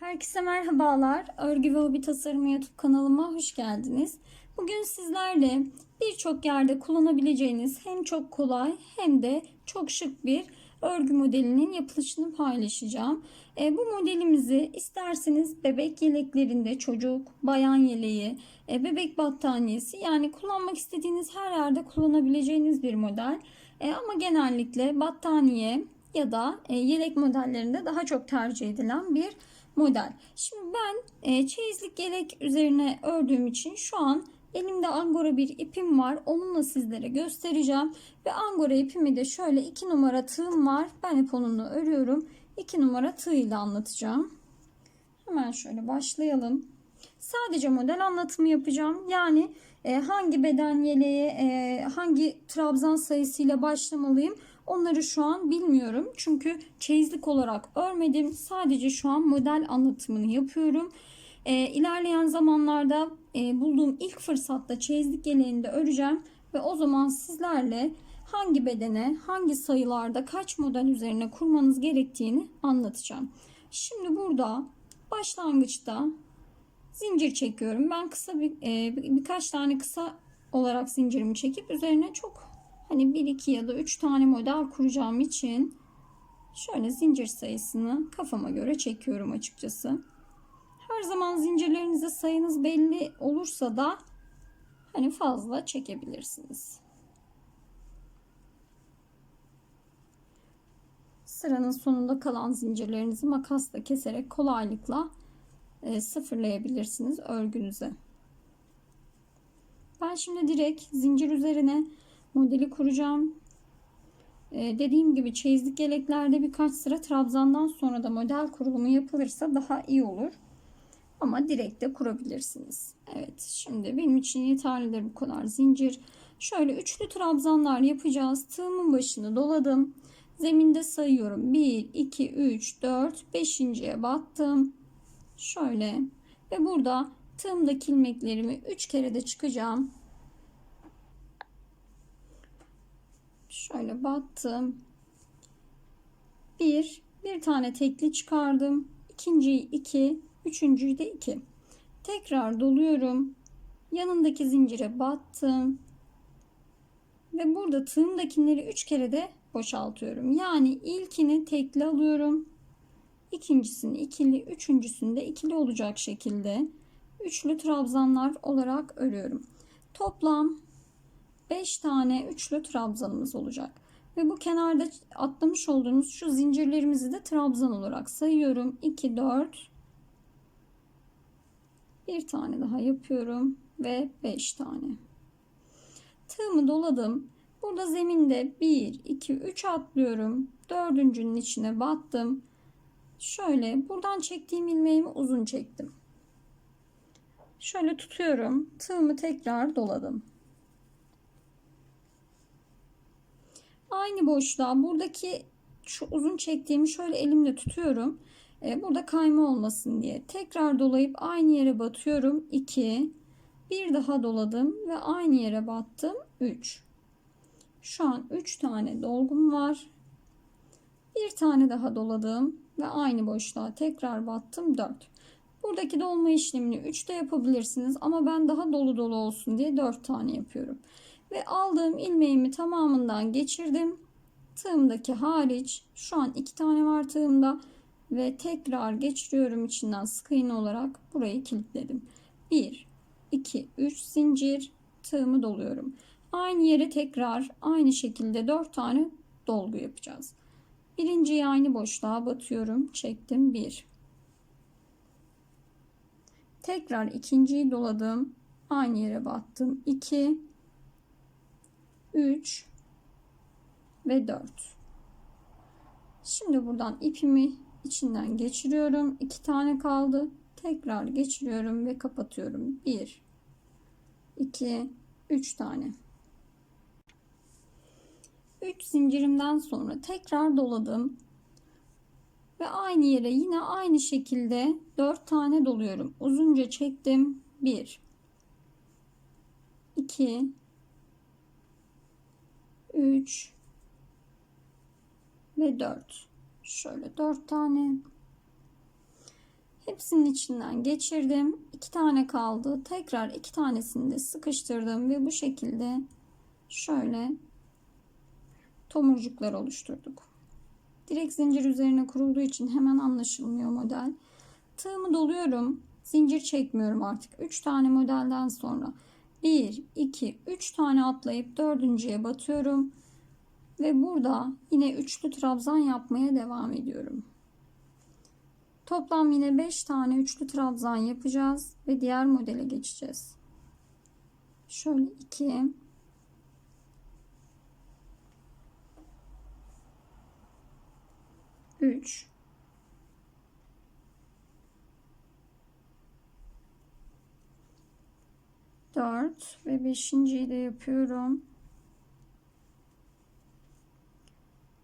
Herkese merhabalar. Örgü ve Hobi Tasarımı YouTube kanalıma hoş geldiniz. Bugün sizlerle birçok yerde kullanabileceğiniz hem çok kolay hem de çok şık bir örgü modelinin yapılışını paylaşacağım. E, bu modelimizi isterseniz bebek yeleklerinde çocuk, bayan yeleği, e, bebek battaniyesi yani kullanmak istediğiniz her yerde kullanabileceğiniz bir model. E, ama genellikle battaniye ya da e, yelek modellerinde daha çok tercih edilen bir model. Şimdi ben e, çeyizlik yelek üzerine ördüğüm için şu an elimde angora bir ipim var. Onunla sizlere göstereceğim. Ve angora ipimi de şöyle 2 numara tığım var. Ben hep onunla örüyorum. 2 numara tığ ile anlatacağım. Hemen şöyle başlayalım. Sadece model anlatımı yapacağım. Yani e, hangi beden yeleğe, e, hangi trabzan sayısıyla başlamalıyım onları şu an bilmiyorum. Çünkü çeyizlik olarak örmedim. Sadece şu an model anlatımını yapıyorum. E, ilerleyen zamanlarda e, bulduğum ilk fırsatta çeyizlik yeleğini de öreceğim. Ve o zaman sizlerle hangi bedene, hangi sayılarda, kaç model üzerine kurmanız gerektiğini anlatacağım. Şimdi burada başlangıçta zincir çekiyorum. Ben kısa bir e, birkaç tane kısa olarak zincirimi çekip üzerine çok hani 1 2 ya da 3 tane model kuracağım için şöyle zincir sayısını kafama göre çekiyorum açıkçası. Her zaman zincirlerinizde sayınız belli olursa da hani fazla çekebilirsiniz. Sıranın sonunda kalan zincirlerinizi makasla keserek kolaylıkla e, sıfırlayabilirsiniz örgünüze. Ben şimdi direkt zincir üzerine modeli kuracağım. E, dediğim gibi çeyizlik yeleklerde birkaç sıra trabzandan sonra da model kurulumu yapılırsa daha iyi olur. Ama direkt de kurabilirsiniz. Evet şimdi benim için yeterlidir bu kadar zincir. Şöyle üçlü trabzanlar yapacağız. Tığımın başını doladım. Zeminde sayıyorum. 1, 2, 3, 4, 5.ye battım. Şöyle ve burada tığımdaki ilmeklerimi 3 kere de çıkacağım. Şöyle battım. Bir, bir tane tekli çıkardım. İkinciyi iki, üçüncüyü de iki. Tekrar doluyorum. Yanındaki zincire battım. Ve burada tığımdakileri üç kere de boşaltıyorum. Yani ilkini tekli alıyorum. İkincisini ikili, üçüncüsünü de ikili olacak şekilde üçlü trabzanlar olarak örüyorum. Toplam 5 tane üçlü trabzanımız olacak. Ve bu kenarda atlamış olduğumuz şu zincirlerimizi de trabzan olarak sayıyorum. 2, 4, bir tane daha yapıyorum ve 5 tane. Tığımı doladım. Burada zeminde 1, 2, 3 atlıyorum. Dördüncünün içine battım. Şöyle buradan çektiğim ilmeğimi uzun çektim. Şöyle tutuyorum. Tığımı tekrar doladım. Aynı boşluğa buradaki şu uzun çektiğimi şöyle elimle tutuyorum. Ee, burada kayma olmasın diye. Tekrar dolayıp aynı yere batıyorum. 2 bir daha doladım ve aynı yere battım. 3 Şu an 3 tane dolgum var. Bir tane daha doladım ve aynı boşluğa tekrar battım 4. Buradaki dolma işlemini 3'te yapabilirsiniz ama ben daha dolu dolu olsun diye 4 tane yapıyorum. Ve aldığım ilmeğimi tamamından geçirdim. Tığımdaki hariç şu an 2 tane var tığımda ve tekrar geçiriyorum içinden sık iğne olarak burayı kilitledim. 1 2 3 zincir tığımı doluyorum. Aynı yere tekrar aynı şekilde 4 tane dolgu yapacağız. Birinciyi aynı boşluğa batıyorum. Çektim 1. Tekrar ikinciyi doladım. Aynı yere battım. 2 3 ve 4. Şimdi buradan ipimi içinden geçiriyorum. 2 tane kaldı. Tekrar geçiriyorum ve kapatıyorum. 1 2 3 tane. 3 zincirimden sonra tekrar doladım. Ve aynı yere yine aynı şekilde 4 tane doluyorum. Uzunca çektim. 1 2 3 ve 4. Şöyle 4 tane. Hepsinin içinden geçirdim. İki tane kaldı. Tekrar iki tanesini de sıkıştırdım ve bu şekilde şöyle tomurcuklar oluşturduk. Direkt zincir üzerine kurulduğu için hemen anlaşılmıyor model. Tığımı doluyorum. Zincir çekmiyorum artık. 3 tane modelden sonra 1, 2, 3 tane atlayıp dördüncüye batıyorum. Ve burada yine üçlü trabzan yapmaya devam ediyorum. Toplam yine 5 tane üçlü trabzan yapacağız ve diğer modele geçeceğiz. Şöyle 2 3 4 ve 5.yi de yapıyorum.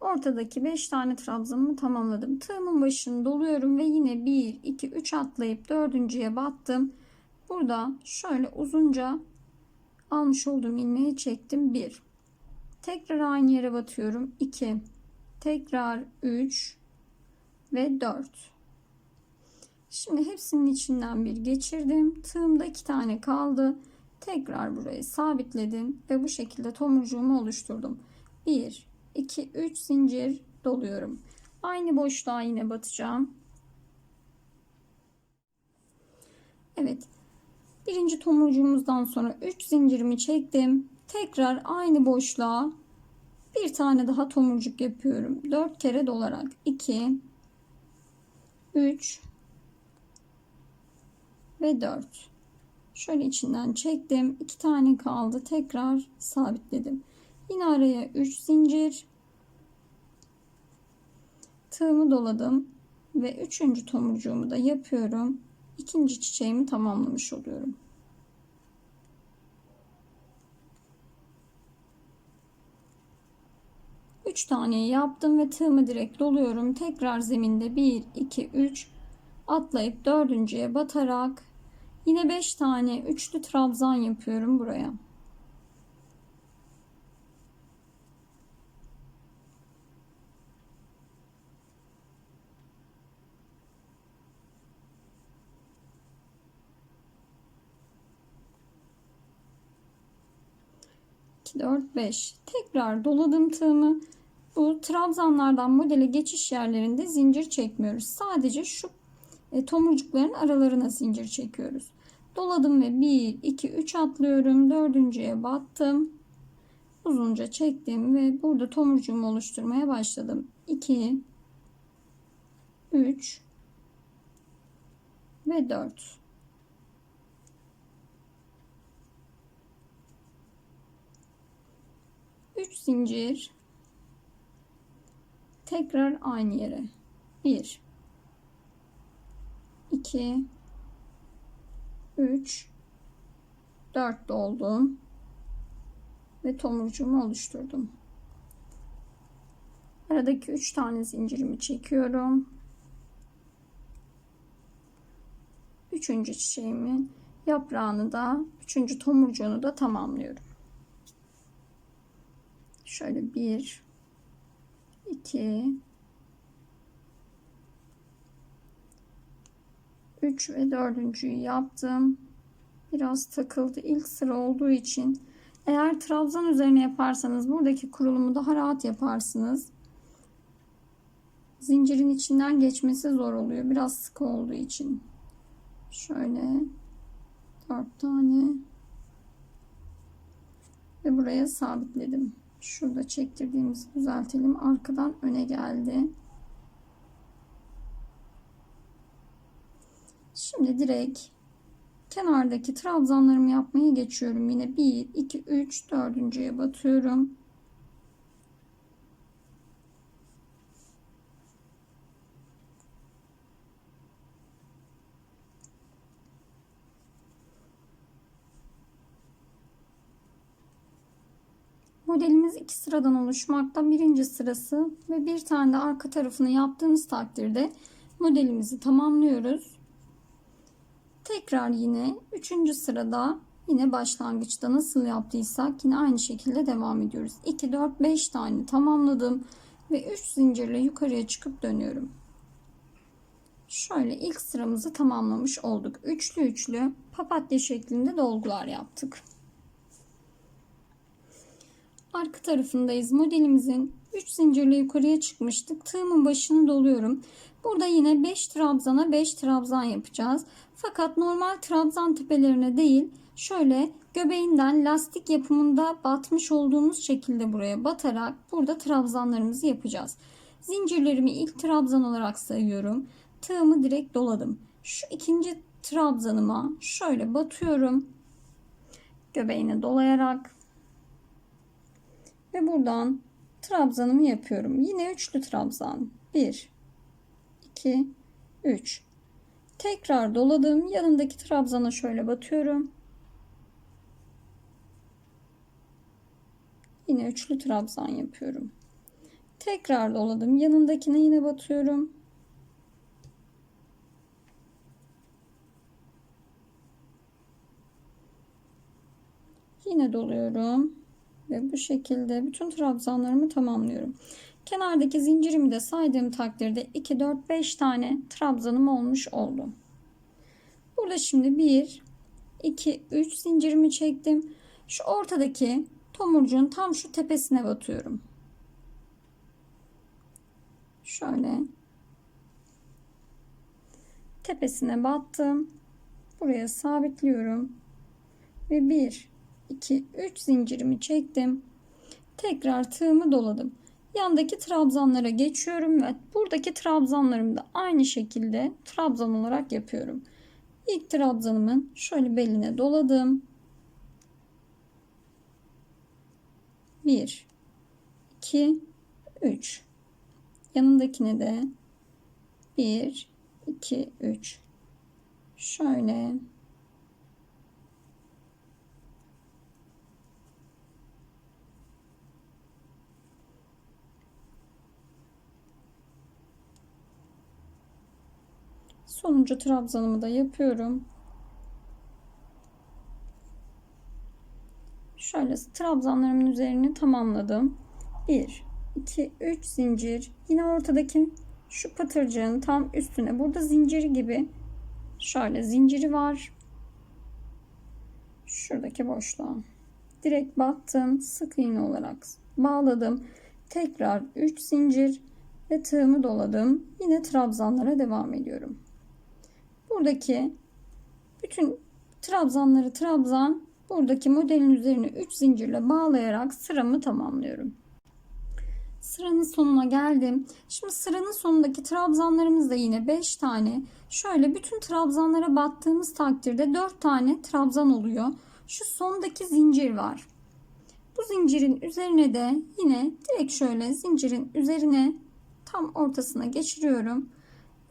Ortadaki 5 tane trabzanımı tamamladım. Tığımın başını doluyorum ve yine 1 2 3 atlayıp dördüncüye battım. Burada şöyle uzunca almış olduğum ilmeği çektim. 1 Tekrar aynı yere batıyorum. 2 Tekrar 3 ve 4 Şimdi hepsinin içinden bir geçirdim. Tığımda iki tane kaldı. Tekrar burayı sabitledim ve bu şekilde tomurcuğumu oluşturdum. 1, 2, 3 zincir doluyorum. Aynı boşluğa yine batacağım. Evet. Birinci tomurcuğumuzdan sonra 3 zincirimi çektim. Tekrar aynı boşluğa bir tane daha tomurcuk yapıyorum. 4 kere dolarak 2 3 ve 4 şöyle içinden çektim. İki tane kaldı. Tekrar sabitledim. Yine araya 3 zincir. Tığımı doladım. Ve üçüncü tomurcuğumu da yapıyorum. İkinci çiçeğimi tamamlamış oluyorum. Üç tane yaptım ve tığımı direkt doluyorum. Tekrar zeminde 1, 2, 3 atlayıp dördüncüye batarak Yine 5 tane üçlü trabzan yapıyorum buraya. Dört, beş. Tekrar doladım tığımı. Bu trabzanlardan modele geçiş yerlerinde zincir çekmiyoruz. Sadece şu e, tomurcukların aralarına zincir çekiyoruz. Doladım ve 1, 2, 3 atlıyorum. Dördüncüye battım. Uzunca çektim ve burada tomurcuğumu oluşturmaya başladım. 2, 3 ve 4. Üç zincir tekrar aynı yere. 1 2 3 4 doldum ve tomurcuğumu oluşturdum. Aradaki 3 tane zincirimi çekiyorum. Üçüncü çiçeğimin yaprağını da, üçüncü tomurcuğunu da tamamlıyorum. Şöyle bir, iki, 3 ve 4.'yü yaptım. Biraz takıldı ilk sıra olduğu için. Eğer trabzan üzerine yaparsanız buradaki kurulumu daha rahat yaparsınız. Zincirin içinden geçmesi zor oluyor. Biraz sıkı olduğu için. Şöyle 4 tane ve buraya sabitledim. Şurada çektirdiğimizi düzeltelim. Arkadan öne geldi. Şimdi direkt kenardaki trabzanlarımı yapmaya geçiyorum. Yine 1, 2, 3, dördüncüye batıyorum. Modelimiz iki sıradan oluşmakta. Birinci sırası ve bir tane de arka tarafını yaptığımız takdirde modelimizi tamamlıyoruz. Tekrar yine 3. sırada yine başlangıçta nasıl yaptıysak yine aynı şekilde devam ediyoruz. 2, 4, 5 tane tamamladım ve 3 zincirle yukarıya çıkıp dönüyorum. Şöyle ilk sıramızı tamamlamış olduk. Üçlü üçlü papatya şeklinde dolgular yaptık. Arka tarafındayız. Modelimizin 3 zincirle yukarıya çıkmıştık. Tığımın başını doluyorum. Burada yine 5 trabzana 5 trabzan yapacağız. Fakat normal trabzan tepelerine değil şöyle göbeğinden lastik yapımında batmış olduğumuz şekilde buraya batarak burada trabzanlarımızı yapacağız. Zincirlerimi ilk trabzan olarak sayıyorum. Tığımı direkt doladım. Şu ikinci trabzanıma şöyle batıyorum. Göbeğine dolayarak ve buradan trabzanımı yapıyorum. Yine üçlü trabzan. 1 2 3 Tekrar doladım. Yanındaki trabzana şöyle batıyorum. Yine üçlü trabzan yapıyorum. Tekrar doladım. Yanındakine yine batıyorum. Yine doluyorum. Ve bu şekilde bütün trabzanlarımı tamamlıyorum. Kenardaki zincirimi de saydığım takdirde 2, 4, 5 tane trabzanım olmuş oldu. Burada şimdi 1, 2, 3 zincirimi çektim. Şu ortadaki tomurcuğun tam şu tepesine batıyorum. Şöyle tepesine battım. Buraya sabitliyorum. Ve 1, 2, 3 zincirimi çektim. Tekrar tığımı doladım. Yandaki trabzanlara geçiyorum ve buradaki trabzanlarımı da aynı şekilde trabzan olarak yapıyorum. İlk trabzanımın şöyle beline doladım. 1 2 3 yanındakine de 1 2 3 şöyle Sonuncu trabzanımı da yapıyorum. Şöyle trabzanlarımın üzerini tamamladım. 1 2 3 zincir. Yine ortadaki şu patırcığın tam üstüne burada zinciri gibi şöyle zinciri var. Şuradaki boşluğa. Direkt battım. Sık iğne olarak bağladım. Tekrar 3 zincir ve tığımı doladım. Yine trabzanlara devam ediyorum buradaki bütün trabzanları trabzan buradaki modelin üzerine 3 zincirle bağlayarak sıramı tamamlıyorum. Sıranın sonuna geldim. Şimdi sıranın sonundaki trabzanlarımız da yine 5 tane. Şöyle bütün trabzanlara battığımız takdirde 4 tane trabzan oluyor. Şu sondaki zincir var. Bu zincirin üzerine de yine direkt şöyle zincirin üzerine tam ortasına geçiriyorum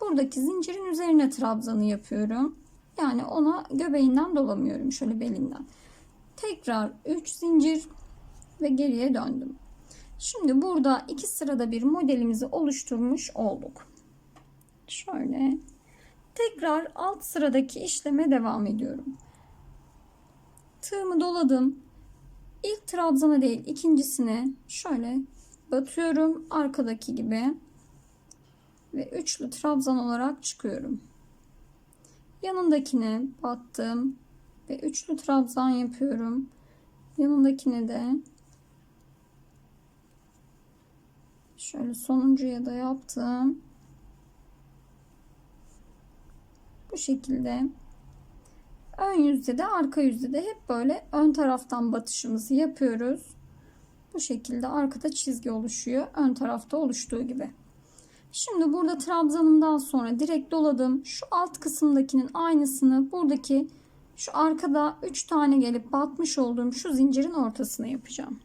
buradaki zincirin üzerine trabzanı yapıyorum. Yani ona göbeğinden dolamıyorum şöyle belinden. Tekrar 3 zincir ve geriye döndüm. Şimdi burada iki sırada bir modelimizi oluşturmuş olduk. Şöyle tekrar alt sıradaki işleme devam ediyorum. Tığımı doladım. İlk trabzana değil ikincisine şöyle batıyorum arkadaki gibi ve üçlü trabzan olarak çıkıyorum. Yanındakine battım ve üçlü trabzan yapıyorum. Yanındakine de şöyle sonuncuya da yaptım. Bu şekilde ön yüzde de arka yüzde de hep böyle ön taraftan batışımızı yapıyoruz. Bu şekilde arkada çizgi oluşuyor. Ön tarafta oluştuğu gibi. Şimdi burada trabzanımdan sonra direkt doladım. Şu alt kısımdakinin aynısını buradaki şu arkada 3 tane gelip batmış olduğum şu zincirin ortasına yapacağım.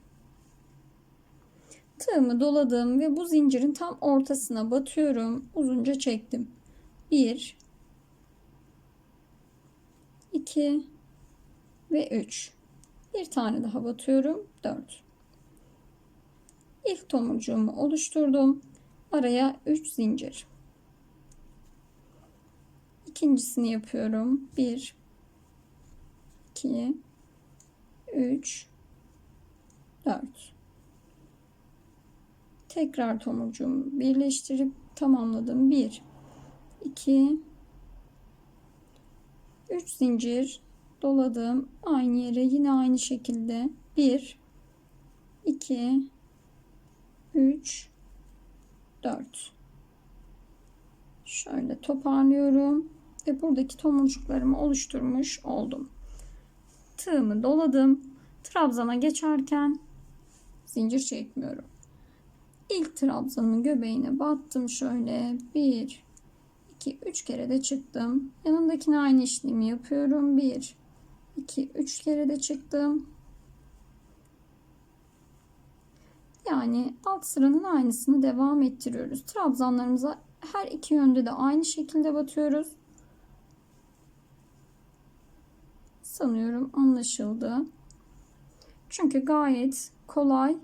Tığımı doladım ve bu zincirin tam ortasına batıyorum. Uzunca çektim. 1 2 ve 3. Bir tane daha batıyorum. 4. İlk tomurcuğumu oluşturdum. Araya 3 zincir. İkincisini yapıyorum. 1 2 3 4 Tekrar tomurcuğumu birleştirip tamamladım. 1 2 3 zincir doladım. Aynı yere yine aynı şekilde 1 2 3 4 Şöyle toparlıyorum ve buradaki tomurcuklarımı oluşturmuş oldum. Tığımı doladım. Trabzana geçerken zincir çekmiyorum. İlk trabzanın göbeğine battım şöyle 1 2 3 kere de çıktım. Yanındakine aynı işlemi yapıyorum. 1 2 3 kere de çıktım. Yani alt sıranın aynısını devam ettiriyoruz. Trabzanlarımıza her iki yönde de aynı şekilde batıyoruz. Sanıyorum anlaşıldı. Çünkü gayet kolay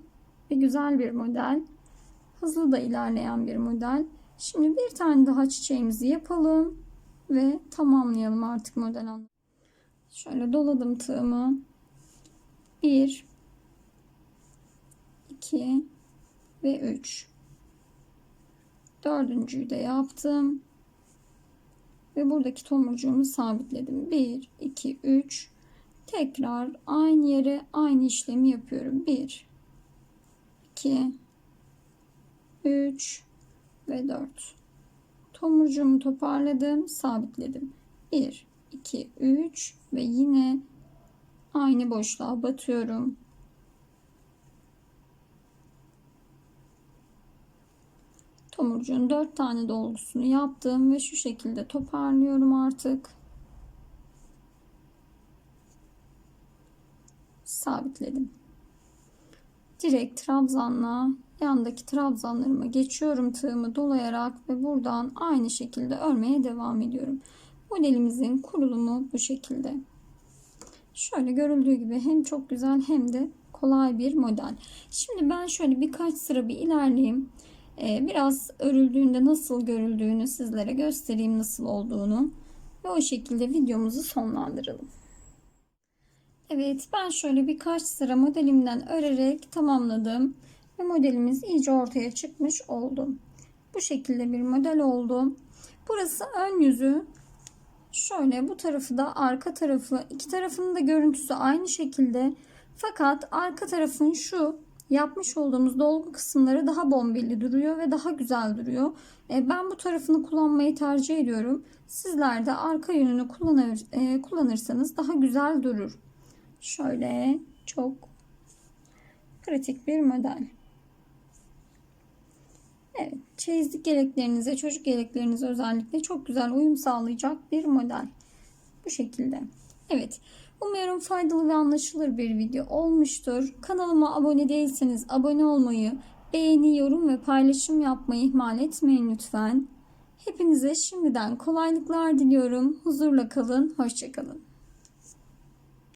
ve güzel bir model. Hızlı da ilerleyen bir model. Şimdi bir tane daha çiçeğimizi yapalım ve tamamlayalım artık model. Şöyle doladım tığımı. 1 2 ve 3 dördüncüyü de yaptım. Ve buradaki tomurcuğumu sabitledim. 1 2 3 tekrar aynı yere aynı işlemi yapıyorum. 1 2 3 ve 4 tomurcuğumu toparladım sabitledim. 1 2 3 ve yine aynı boşluğa batıyorum tomurcuğun 4 tane dolgusunu yaptım ve şu şekilde toparlıyorum artık. Sabitledim. Direkt trabzanla yandaki trabzanlarıma geçiyorum tığımı dolayarak ve buradan aynı şekilde örmeye devam ediyorum. Modelimizin kurulumu bu şekilde. Şöyle görüldüğü gibi hem çok güzel hem de kolay bir model. Şimdi ben şöyle birkaç sıra bir ilerleyeyim. Ee, biraz örüldüğünde nasıl görüldüğünü sizlere göstereyim nasıl olduğunu ve o şekilde videomuzu sonlandıralım. Evet ben şöyle birkaç sıra modelimden örerek tamamladım ve modelimiz iyice ortaya çıkmış oldu. Bu şekilde bir model oldu. Burası ön yüzü. Şöyle bu tarafı da arka tarafı iki tarafının da görüntüsü aynı şekilde. Fakat arka tarafın şu yapmış olduğumuz dolgu kısımları daha bombelli duruyor ve daha güzel duruyor. E, ben bu tarafını kullanmayı tercih ediyorum. Sizler de arka yönünü kullanır, e, kullanırsanız daha güzel durur. Şöyle çok pratik bir model. Evet, çeyizlik yeleklerinize, çocuk yeleklerinize özellikle çok güzel uyum sağlayacak bir model. Bu şekilde. Evet, Umarım faydalı ve anlaşılır bir video olmuştur. Kanalıma abone değilseniz abone olmayı, beğeni, yorum ve paylaşım yapmayı ihmal etmeyin lütfen. Hepinize şimdiden kolaylıklar diliyorum. Huzurla kalın, hoşçakalın.